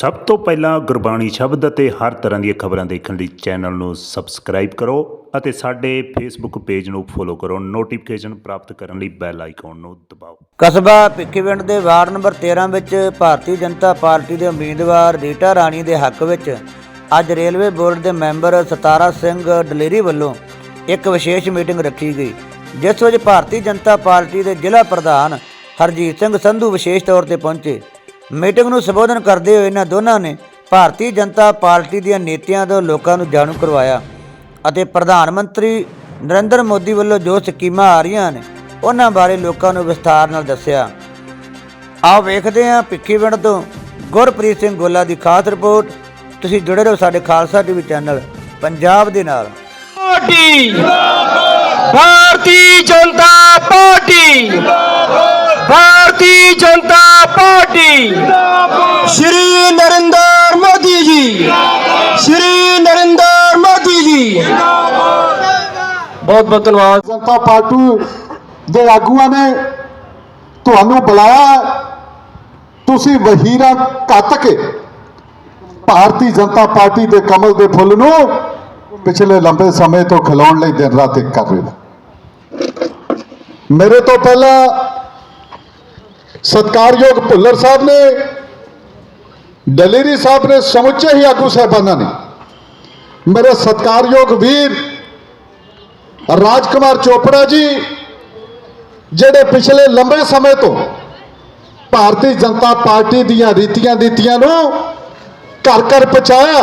ਸਭ ਤੋਂ ਪਹਿਲਾਂ ਗੁਰਬਾਣੀ ਸ਼ਬਦ ਅਤੇ ਹਰ ਤਰ੍ਹਾਂ ਦੀਆਂ ਖਬਰਾਂ ਦੇਖਣ ਲਈ ਚੈਨਲ ਨੂੰ ਸਬਸਕ੍ਰਾਈਬ ਕਰੋ ਅਤੇ ਸਾਡੇ ਫੇਸਬੁੱਕ ਪੇਜ ਨੂੰ ਫੋਲੋ ਕਰੋ। ਨੋਟੀਫਿਕੇਸ਼ਨ ਪ੍ਰਾਪਤ ਕਰਨ ਲਈ ਬੈਲ ਆਈਕਨ ਨੂੰ ਦਬਾਓ। ਕਸਬਾ ਭਿੱਖੀਵਿੰਡ ਦੇ ਵਾਰਡ ਨੰਬਰ 13 ਵਿੱਚ ਭਾਰਤੀ ਜਨਤਾ ਪਾਰਟੀ ਦੇ ਉਮੀਦਵਾਰ ਰੀਟਾ ਰਾਣੀ ਦੇ ਹੱਕ ਵਿੱਚ ਅੱਜ ਰੇਲਵੇ ਬੋਰਡ ਦੇ ਮੈਂਬਰ ਸਤਾਰਾ ਸਿੰਘ ਡਲੇਰੀ ਵੱਲੋਂ ਇੱਕ ਵਿਸ਼ੇਸ਼ ਮੀਟਿੰਗ ਰੱਖੀ ਗਈ, ਜਿਸ ਵਿੱਚ ਭਾਰਤੀ ਜਨਤਾ ਪਾਰਟੀ ਦੇ ਜ਼ਿਲ੍ਹਾ ਪ੍ਰਧਾਨ ਹਰਜੀਤ ਸਿੰਘ ਸੰਧੂ ਵਿਸ਼ੇਸ਼ ਤੌਰ ਤੇ ਪਹੁੰਚੇ। ਮੀਟਿੰਗ ਨੂੰ ਸੰਬੋਧਨ ਕਰਦੇ ਹੋਏ ਇਹਨਾਂ ਦੋਨਾਂ ਨੇ ਭਾਰਤੀ ਜਨਤਾ ਪਾਰਟੀ ਦੀਆਂ ਨੀਤੀਆਂ ਤੋਂ ਲੋਕਾਂ ਨੂੰ ਜਾਣੂ ਕਰਵਾਇਆ ਅਤੇ ਪ੍ਰਧਾਨ ਮੰਤਰੀ ਨਰਿੰਦਰ ਮੋਦੀ ਵੱਲੋਂ ਜੋ ਸਕੀਮਾਂ ਆ ਰਹੀਆਂ ਨੇ, ਉਹਨਾਂ ਬਾਰੇ ਲੋਕਾਂ ਨੂੰ ਵਿਸਥਾਰ ਨਾਲ ਦੱਸਿਆ। ਆਓ ਵੇਖਦੇ ਹਾਂ ਭਿੱਖੀਵਿੰਡ ਤੋਂ ਗੁਰਪ੍ਰੀਤ ਸਿੰਘ ਗੋਲਾ ਦੀ ਖਾਸ ਰਿਪੋਰਟ। ਤੁਸੀਂ ਜੁੜੇ ਰਹੋ ਸਾਡੇ ਖਾਲਸਾ ਟੀਵੀ ਚੈਨਲ ਪੰਜਾਬ ਦੇ ਨਾਲ। Party, Bharatiya Janata party. Bharatiya Janata party. Shri Narendra Modi ji. Shri Narendra Modi ji. ਬਹੁਤ ਬਹੁਤ ਧੰਨਵਾਦ। ਜਨਤਾ ਪਾਰਟੀ ਦੇ ਆਗੂਆਂ ਨੇ ਤੁਹਾਨੂੰ ਬੁਲਾਇਆ। ਤੁਸੀਂ ਵਹੀਰਾ ਕੱਤ ਕੇ ਭਾਰਤੀ ਜਨਤਾ ਪਾਰਟੀ ਦੇ ਕਮਲ ਦੇ ਫੁੱਲ ਨੂੰ ਪਿਛਲੇ ਲੰਬੇ ਸਮੇਂ ਤੋਂ ਖਿਲਾਉਣ ਲਈ ਦਿਨ ਰਾਤ ਇੱਕ ਕਰ ਰਹੇ ਨੇ ਮੇਰੇ ਤੋਂ ਪਹਿਲਾਂ ਸਤਕਾਰਯੋਗ ਭੁੱਲਰ ਸਾਹਿਬ ਨੇ, ਦਲੇਰੀ ਸਾਹਿਬ ਨੇ ਸਮੁੱਚੇ ਹੀ ਆਗੂ ਸਾਹਿਬਾਨਾਂ ਨੇ। ਮੇਰੇ ਸਤਕਾਰਯੋਗ ਵੀਰ ਰਾਜਕੁਮਾਰ ਚੋਪੜਾ ਜੀ, ਜਿਹੜੇ ਪਿਛਲੇ ਲੰਬੇ ਸਮੇਂ ਤੋਂ ਭਾਰਤੀ ਜਨਤਾ ਪਾਰਟੀ ਦੀਆਂ ਰੀਤੀਆਂ ਨੀਤੀਆਂ ਨੂੰ ਘਰ ਘਰ ਪਹੁੰਚਾਇਆ,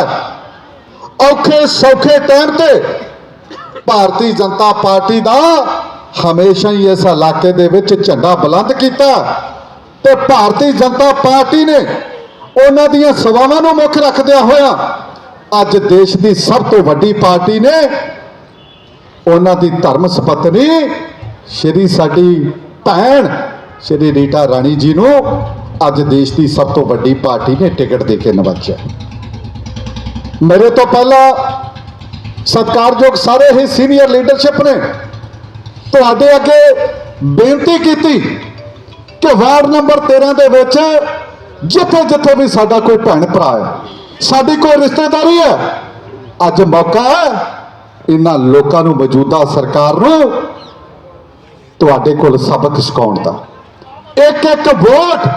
ਔਖੇ ਸੌਖੇ ਟਾਈਮ ਤੇ ਭਾਰਤੀ ਜਨਤਾ ਪਾਰਟੀ ਦਾ ਹਮੇਸ਼ਾ ਹੀ ਇਸ ਇਲਾਕੇ ਦੇ ਵਿੱਚ ਝੰਡਾ ਬੁਲੰਦ ਕੀਤਾ। ਤੇ ਭਾਰਤੀ ਜਨਤਾ ਪਾਰਟੀ ਨੇ ਉਹਨਾਂ ਦੀਆਂ ਸੇਵਾਵਾਂ ਨੂੰ ਮੁੱਖ ਰੱਖਦਿਆਂ ਹੋਇਆ ਅੱਜ ਦੇਸ਼ ਦੀ ਸਭ ਤੋਂ ਵੱਡੀ ਪਾਰਟੀ ਨੇ ਉਹਨਾਂ ਦੀ ਧਰਮ ਸੁਪਤਨੀ ਸ਼੍ਰੀ ਸਾਡੀ ਭੈਣ ਸ਼੍ਰੀ ਰੀਟਾ ਰਾਣੀ ਜੀ ਨੂੰ ਅੱਜ ਦੇਸ਼ ਦੀ ਸਭ ਤੋਂ ਵੱਡੀ ਪਾਰਟੀ ਨੇ ਟਿਕਟ ਦੇ ਕੇ ਨਵਾਜਿਆ। ਮੇਰੇ ਤੋਂ ਪਹਿਲਾਂ ਸਤਿਕਾਰਯੋਗ ਸਾਰੇ ਹੀ ਸੀਨੀਅਰ ਲੀਡਰਸ਼ਿਪ ਨੇ ਤੁਹਾਡੇ ਅੱਗੇ ਬੇਨਤੀ ਕੀਤੀ ਕਿ ਵਾਰਡ ਨੰਬਰ 13 ਦੇ ਵਿੱਚ ਜਿੱਥੇ ਜਿੱਥੇ ਵੀ ਸਾਡਾ ਕੋਈ ਭੈਣ ਭਰਾ ਹੈ, ਸਾਡੀ ਕੋਈ ਰਿਸ਼ਤੇਦਾਰੀ ਹੈ, ਅੱਜ ਮੌਕਾ ਹੈ ਇਹਨਾਂ ਲੋਕਾਂ ਨੂੰ ਮੌਜੂਦਾ ਸਰਕਾਰ ਨੂੰ ਤੁਹਾਡੇ ਕੋਲ ਸਬਕ ਸਿਖਾਉਣ ਦਾ। ਇੱਕ ਇੱਕ ਵੋਟ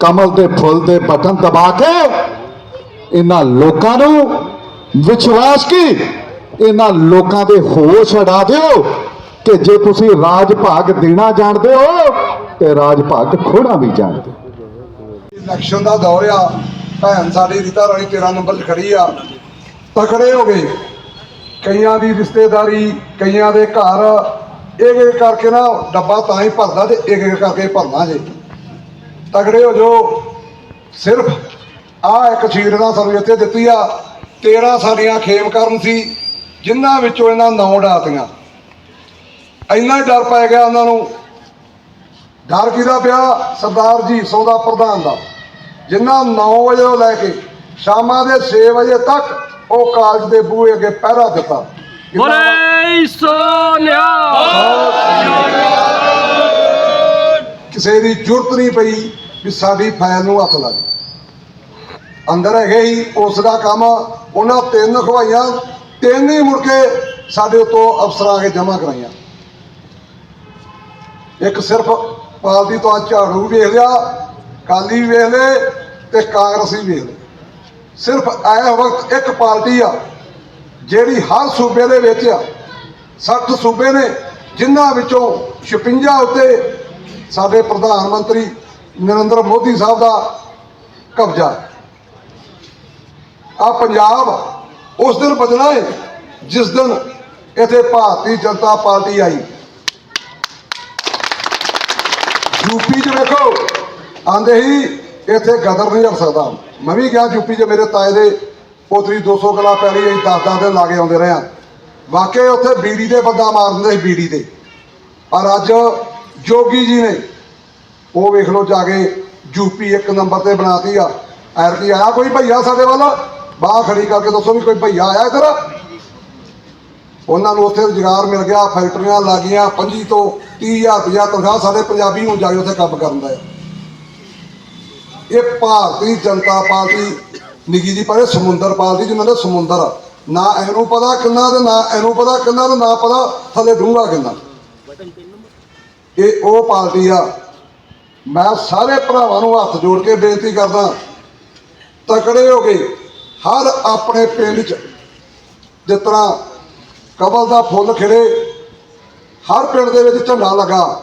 ਕਮਲ ਦੇ ਫੁੱਲ ਦੇ ਬਟਨ ਦਬਾ ਕੇ ਇਹਨਾਂ ਲੋਕਾਂ ਨੂੰ ਵਿਸ਼ਵਾਸ ਕੀ? ਇਹਨਾਂ ਲੋਕਾਂ ਦੇ ਹੋਸ਼ ਉਡਾ ਦਿਓ। ਕਿ ਜੇ ਤੁਸੀਂ ਰਾਜ ਭਾਗ ਦੇਣਾ ਜਾਣਦੇ ਹੋ, ਤੇ ਰਾਜ ਭਾਗ ਖੋਣਾ ਵੀ ਜਾਣਦੇ ਹੋ। ਇਲੈਕਸ਼ਨ ਦਾ ਦੌਰ ਆ, ਭੈਣ ਸਾਡੀ ਰੀਤਾ ਰਾਣੀ 13 ਨੰਬਰ ਖੜੀ ਆ। ਤਕੜੇ ਹੋ ਗਏ। ਕਈਆਂ ਦੀ ਰਿਸ਼ਤੇਦਾਰੀ, ਕਈਆਂ ਦੇ ਘਰ, ਇੱਕ ਇੱਕ ਕਰਕੇ ਨਾ ਡੱਬਾ ਤਾਂ ਹੀ ਭਰਦਾ ਤੇ ਇੱਕ ਇੱਕ ਕਰਕੇ ਭਰਨਾ ਜੇ। ਤਕੜੇ ਹੋ ਜੋ ਸਿਰਫ ਆ ਇੱਕ ਸ਼ੀਟ ਦਾ ਸਾਨੂੰ ਇੱਥੇ ਦਿੱਤੀ ਆ 13 ਸਾਡੀਆਂ ਖੇਮ ਕਰਨ ਸੀ, ਜਿਨ੍ਹਾਂ ਵਿੱਚੋਂ ਇਹਨਾਂ ਨੌ ਡਾਤੀਆਂ ਇੰਨਾ ਡਰ ਪੈ ਗਿਆ ਉਹਨਾਂ ਨੂੰ। ਡਰ ਕਿਹਦਾ ਪਿਆ? ਸਰਦਾਰ ਜੀ ਸੌਦਾ ਪ੍ਰਧਾਨ ਦਾ। ਜਿੰਨਾ 9 ਵਜੇ ਤੋਂ ਲੈ ਕੇ ਸ਼ਾਮਾਂ ਦੇ 6 ਵਜੇ ਤੱਕ ਉਹ ਕਾਲਜ ਦੇ ਬੂਹੇ ਅੱਗੇ ਪਹਿਰਾ ਦਿੱਤਾ। ਬੋਲੇ ਸੋਨਿਆ। ਕਿਸੇ ਦੀ ਜ਼ਰੂਰਤ ਨਹੀਂ ਪਈ ਵੀ ਸਾਡੀ ਫਾਈਲ ਨੂੰ ਹੱਥ ਲਾ ਦੇ ਅੰਦਰ ਹੈਗੇ ਹੀ ਉਸ ਦਾ ਕੰਮ ਉਹਨਾਂ ਤਿੰਨ ਖਵਾਈਆਂ ਤਿੰਨ ਹੀ ਮੁੜ ਕੇ ਸਾਡੇ ਉਤੋਂ ਅਫਸਰਾਂ ਕੇ ਜਮ੍ਹਾਂ ਕਰਾਈਆਂ। ਇੱਕ ਸਿਰਫ ਪਾਰਟੀ ਤੋਂ ਅੱਜ ਝਾੜੂ ਵੇਖ ਲਿਆ ਕਾਲੀ ਵੇਖ ਲਏ ਤੇ ਕਾਂਗਰਸੀ ਵੇਖ ਲਏ। ਸਿਰਫ ਇਹ ਵਕਤ ਇੱਕ ਪਾਰਟੀ ਆ, ਜਿਹੜੀ ਹਰ ਸੂਬੇ ਦੇ ਵਿੱਚ ਆ। 60 ਸੂਬੇ ਨੇ, ਜਿਨ੍ਹਾਂ ਵਿੱਚੋਂ 56 ਉੱਤੇ ਸਾਡੇ ਪ੍ਰਧਾਨ ਮੰਤਰੀ ਨਰਿੰਦਰ ਮੋਦੀ ਸਾਹਿਬ ਦਾ ਕਬਜ਼ਾ ਆ ਪੰਜਾਬ ਉਸ ਦਿਨ ਬਚਣਾ ਹੈ ਜਿਸ ਦਿਨ ਇੱਥੇ ਭਾਰਤੀ ਜਨਤਾ ਪਾਰਟੀ ਆਈ। ਯੂਪੀ 'ਚ ਵੇਖੋ। ਆਂਦੇ ਹੀ ਇੱਥੇ ਗਦਰ ਨਹੀਂ ਰੱਖ ਸਕਦਾ। ਮੈਂ ਵੀ ਗਿਆ ਯੂਪੀ 'ਚ, ਮੇਰੇ ਤਾਏ ਦੇ ਪੋਤਰੀ 200 ਕਿਲਾ ਪੈਲੀ ਅਸੀਂ ਦਸ ਦਸ ਦਿਨ ਲਾ ਆਉਂਦੇ ਰਹੇ ਆ ਵਾਕਈ ਉੱਥੇ ਬੀੜੀ ਦੇ ਬੰਦਾ ਮਾਰ ਦਿੰਦੇ ਸੀ ਬੀੜੀ ਦੇ। ਪਰ ਅੱਜ ਜੋਗੀ ਜੀ ਨੇ, ਉਹ ਵੇਖ ਲਓ ਜਾ ਕੇ ਯੂਪੀ ਇੱਕ ਨੰਬਰ ਤੇ ਬਣਾਤੀ ਆ। ਐਰ ਆਇਆ ਕੋਈ ਭਈਆ ਸਾਡੇ ਵੱਲ? ਬਾਹ ਖੜੀ ਕਰਕੇ ਦੱਸੋ ਵੀ ਕੋਈ ਭਈਆ ਆਇਆ ਇੱਧਰ? ਉਹਨਾਂ ਨੂੰ ਉੱਥੇ ਰੁਜ਼ਗਾਰ ਮਿਲ ਗਿਆ, ਫੈਕਟਰੀਆਂ ਲੱਗੀਆਂ 25 ਤੋਂ 30000 ਰੁਪਇਆ ਤਨਖਾਹ ਸਾਡੇ ਪੰਜਾਬੀ ਨੂੰ ਜਾ ਕੇ ਉੱਥੇ ਕੰਮ ਕਰਨ ਦਾ ਇਹ ਭਾਰਤੀ ਜਨਤਾ ਪਾਰਟੀ, ਨਿੱਕੀ ਜੀ ਪਰ ਸਮੁੰਦਰ ਪਾਰਟੀ ਜਿਹਨਾਂ ਦਾ ਸਮੁੰਦਰ, ਨਾ ਇਹਨੂੰ ਪਤਾ ਕਿੰਨਾ ਤੇ ਨਾ ਇਹਨੂੰ ਪਤਾ ਕਿੰਨਾ ਤੇ ਨਾ ਪਤਾ ਥੱਲੇ ਡੂੰਘਾ ਕਿੰਨਾ। ਇਹ ਉਹ ਪਾਰਟੀ ਆ। ਮੈਂ ਸਾਰੇ ਭਰਾਵਾਂ ਨੂੰ ਹੱਥ ਜੋੜ ਕੇ ਬੇਨਤੀ ਕਰਦਾ, ਤਕੜੇ ਹੋ ਕੇ ਹਰ ਆਪਣੇ ਪਿੰਡ 'ਚ ਜਿਸ ਤਰ੍ਹਾਂ ਕਬਲ ਦਾ ਫੁੱਲ ਖਿੜੇ। ਹਰ ਪਿੰਡ ਦੇ ਵਿੱਚ ਝੰਡਾ ਲੱਗਾ।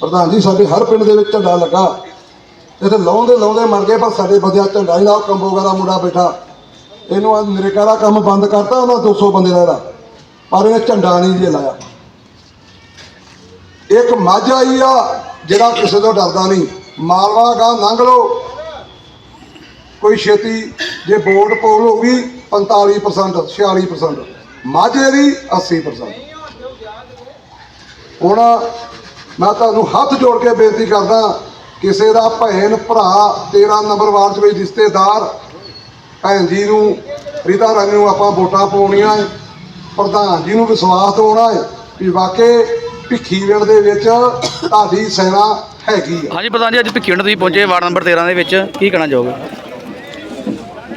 ਪ੍ਰਧਾਨ ਜੀ, ਸਾਡੇ ਹਰ ਪਿੰਡ ਦੇ ਵਿੱਚ ਝੰਡਾ ਲੱਗਾ। ਇਹ ਤੇ ਲਾਉਂਦੇ ਲਾਉਂਦੇ ਮਰ ਗਏ, ਪਰ ਸਾਡੇ ਵਧੀਆ ਝੰਡਾ ਹੀ ਲਾਓ। ਕੰਬੋਗਾ ਦਾ ਮੁੰਡਾ ਬੈਠਾ। ਇਹਨੂੰ ਅੱਜ ਨਰੇਗਾ ਦਾ ਕੰਮ ਬੰਦ ਕਰਤਾ ਉਹਨਾਂ 200 ਬੰਦੇ ਦਾ ਇਹਦਾ। ਪਰ ਇਹਨੇ ਝੰਡਾ ਨਹੀਂ ਜੇ ਲਾਇਆ। ਇੱਕ ਮੱਝ ਆਈ ਆ, ਜਿਹੜਾ ਕਿਸੇ ਤੋਂ ਡਰਦਾ ਨਹੀਂ। ਮਾਲਵਾ ਗਾ ਲੰਘ ਲਓ। ਕੋਈ ਛੇਤੀ ਜੇ ਬੋਰਡ ਪੋਲ ਹੋਊਗੀ 45% 46% ਮਾਝੇ ਦੀ 80% ਹੁਣ ਮੈਂ ਤੁਹਾਨੂੰ ਹੱਥ ਜੋੜ ਕੇ ਬੇਨਤੀ ਕਰਦਾ, ਕਿਸੇ ਦਾ ਭੈਣ, ਭਰਾ 13 ਨੰਬਰ ਵਾਰਡ 'ਚ ਵਿੱਚ ਰਿਸ਼ਤੇਦਾਰ, ਭੈਣ ਜੀ ਨੂੰ, ਰੀਤਾ ਰਾਣੀ ਨੂੰ ਆਪਾਂ ਵੋਟਾਂ ਪਾਉਣੀਆਂ ਹੈ, ਪ੍ਰਧਾਨ ਜੀ ਨੂੰ ਵਿਸ਼ਵਾਸ ਦਿਵਾਉਣਾ ਹੈ ਵੀ ਵਾਕਈ ਭਿੱਖੀਵਿੰਡ ਦੇ ਵਿੱਚ ਤੁਹਾਡੀ ਸੈਨਾ ਹੈਗੀ ਆ ਹਾਂਜੀ, ਪ੍ਰਧਾਨ ਜੀ, ਅੱਜ ਭਿੱਖੀਵਿੰਡ ਤੁਸੀਂ ਪਹੁੰਚੇ ਵਾਰਡ ਨੰਬਰ 13 ਦੇ ਵਿੱਚ, ਕੀ ਕਹਿਣਾ ਚਾਹੋਗੇ?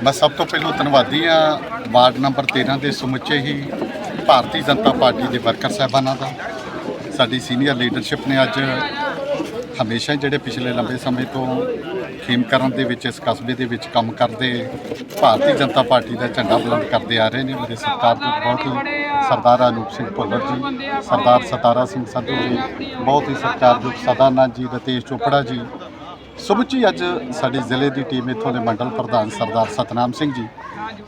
ਮੈਂ ਸਭ ਤੋਂ ਪਹਿਲਾਂ ਧੰਨਵਾਦੀ ਹਾਂ ਵਾਰਡ ਨੰਬਰ 13 ਦੇ ਸਮੁੱਚੇ ਹੀ ਭਾਰਤੀ ਜਨਤਾ ਪਾਰਟੀ ਦੇ ਵਰਕਰ ਸਾਹਿਬਾਨਾਂ ਦਾ। ਸਾਡੀ ਸੀਨੀਅਰ ਲੀਡਰਸ਼ਿਪ ਨੇ ਅੱਜ ਹਮੇਸ਼ਾ ਜਿਹੜੇ ਪਿਛਲੇ ਲੰਬੇ ਸਮੇਂ ਤੋਂ ਖੇਮਕਰਨ ਦੇ ਵਿੱਚ, ਇਸ ਕਸਬੇ ਦੇ ਵਿੱਚ ਕੰਮ ਕਰਦੇ, ਭਾਰਤੀ ਜਨਤਾ ਪਾਰਟੀ ਦਾ ਝੰਡਾ ਬੁਲੰਦ ਕਰਦੇ ਆ ਰਹੇ ਨੇ ਮੇਰੇ ਸਰਕਾਰ ਦੇ ਬਹੁਤ ਹੀ ਸਰਦਾਰ ਅਨੂਪ ਸਿੰਘ ਭੁੱਲਰ ਜੀ, ਸਰਦਾਰ ਸਤਾਰਾ ਸਿੰਘ ਸੰਧੂ ਜੀ, ਬਹੁਤ ਹੀ ਸਤਿਕਾਰਯੋਗ ਸਦਾਨੰਦ ਜੀ, ਰਤੇਸ਼ ਚੋਪੜਾ ਜੀ ਸਮੁੱਚੀ ਅੱਜ ਸਾਡੀ ਜ਼ਿਲ੍ਹੇ ਦੀ ਟੀਮ ਇੱਥੋਂ ਦੇ ਮੰਡਲ ਪ੍ਰਧਾਨ ਸਰਦਾਰ ਸਤਨਾਮ ਸਿੰਘ ਜੀ,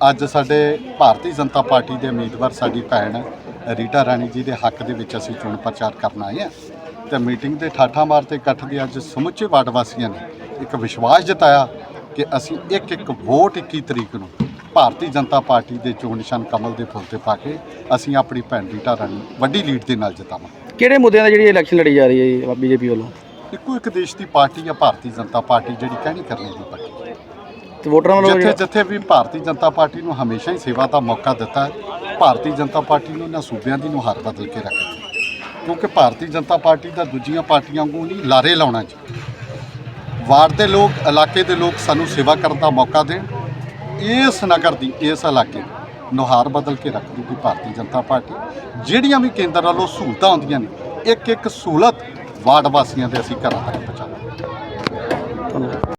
ਅੱਜ ਸਾਡੇ ਭਾਰਤੀ ਜਨਤਾ ਪਾਰਟੀ ਦੇ ਉਮੀਦਵਾਰ ਸਾਡੀ ਭੈਣ ਰੀਟਾ ਰਾਣੀ ਜੀ ਦੇ ਹੱਕ ਦੇ ਵਿੱਚ ਅਸੀਂ ਚੋਣ ਪ੍ਰਚਾਰ ਕਰਨ ਆਏ ਹਾਂ ਤੇ ਮੀਟਿੰਗ ਦੇ ਠਾਠਾ ਮਾਰ ਤੇ ਇਕੱਠ ਦੇ ਅੱਜ ਸਮੁੱਚੇ ਵਾਰਡ ਵਾਸੀਆਂ ਨੇ ਇੱਕ ਵਿਸ਼ਵਾਸ ਜਤਾਇਆ ਕਿ ਅਸੀਂ ਇੱਕ ਇੱਕ ਵੋਟ 21 ਤਰੀਕ ਨੂੰ ਭਾਰਤੀ ਜਨਤਾ ਪਾਰਟੀ ਦੇ ਚੋਣ ਨਿਸ਼ਾਨ ਕਮਲ ਦੇ ਫੁੱਲ ਤੇ ਪਾ ਕੇ ਅਸੀਂ ਆਪਣੀ ਭੈਣ ਰੀਟਾ ਰਾਣੀ, ਵੱਡੀ ਲੀਡ ਦੇ ਨਾਲ ਜਿਤਾਵਾਂਗੇ। ਕਿਹੜੇ ਮੁੱਦਿਆਂ ਦਾ ਜਿਹੜੀ ਇਲੈਕਸ਼ਨ ਲੜੀ ਜਾ ਰਹੀ ਹੈ ਜੀ ਬੀਜੇਪੀ ਵੱਲੋਂ? ਇੱਕੋ ਇੱਕ ਦੇਸ਼ ਦੀ ਪਾਰਟੀ ਆ ਭਾਰਤੀ ਜਨਤਾ ਪਾਰਟੀ ਜਿਹੜੀ ਕਹਿਣੀ ਕਰਨੀ ਦੀ ਪਾਰਟੀ ਤੇ ਵੋਟਰਾਂ ਵੱਲੋਂ ਜਿੱਥੇ ਜਿੱਥੇ ਵੀ ਭਾਰਤੀ ਜਨਤਾ ਪਾਰਟੀ ਨੂੰ ਹਮੇਸ਼ਾ ਹੀ ਸੇਵਾ ਦਾ ਮੌਕਾ ਦਿੱਤਾ ਹੈ ਭਾਰਤੀ ਜਨਤਾ ਪਾਰਟੀ ਨੂੰ ਇਹਨਾਂ ਸੂਬਿਆਂ ਦੀ ਨੁਹਾਰ ਬਦਲ ਕੇ ਰੱਖੀ ਕਿਉਂਕਿ ਭਾਰਤੀ ਜਨਤਾ ਪਾਰਟੀ ਦਾ ਦੂਜੀਆਂ ਪਾਰਟੀਆਂ ਵਾਂਗੂ ਨਹੀਂ ਲਾਰੇ ਲਾਉਣਾ ਜੀ। ਵਾਰਡ ਦੇ ਲੋਕ ਇਲਾਕੇ ਦੇ ਲੋਕ ਸਾਨੂੰ ਸੇਵਾ ਕਰਨ ਦਾ ਮੌਕਾ ਦੇਣ ਇਸ ਨਗਰ ਦੀ ਇਸ ਇਲਾਕੇ ਨੁਹਾਰ ਬਦਲ ਕੇ ਰੱਖਦੀ ਦੀ ਭਾਰਤੀ ਜਨਤਾ ਪਾਰਟੀ। ਜਿਹੜੀਆਂ ਵੀ ਕੇਂਦਰ ਵੱਲੋਂ ਸਹੂਲਤਾਂ ਹੁੰਦੀਆਂ ਨੇ ਇੱਕ ਇੱਕ ਸਹੂਲਤ ਵਾਰਡ ਵਾਸੀਆਂ ਦੇ ਅਸੀਂ ਘਰਾਂ ਤੱਕ ਪਹੁੰਚਾਵਾਂਗੇ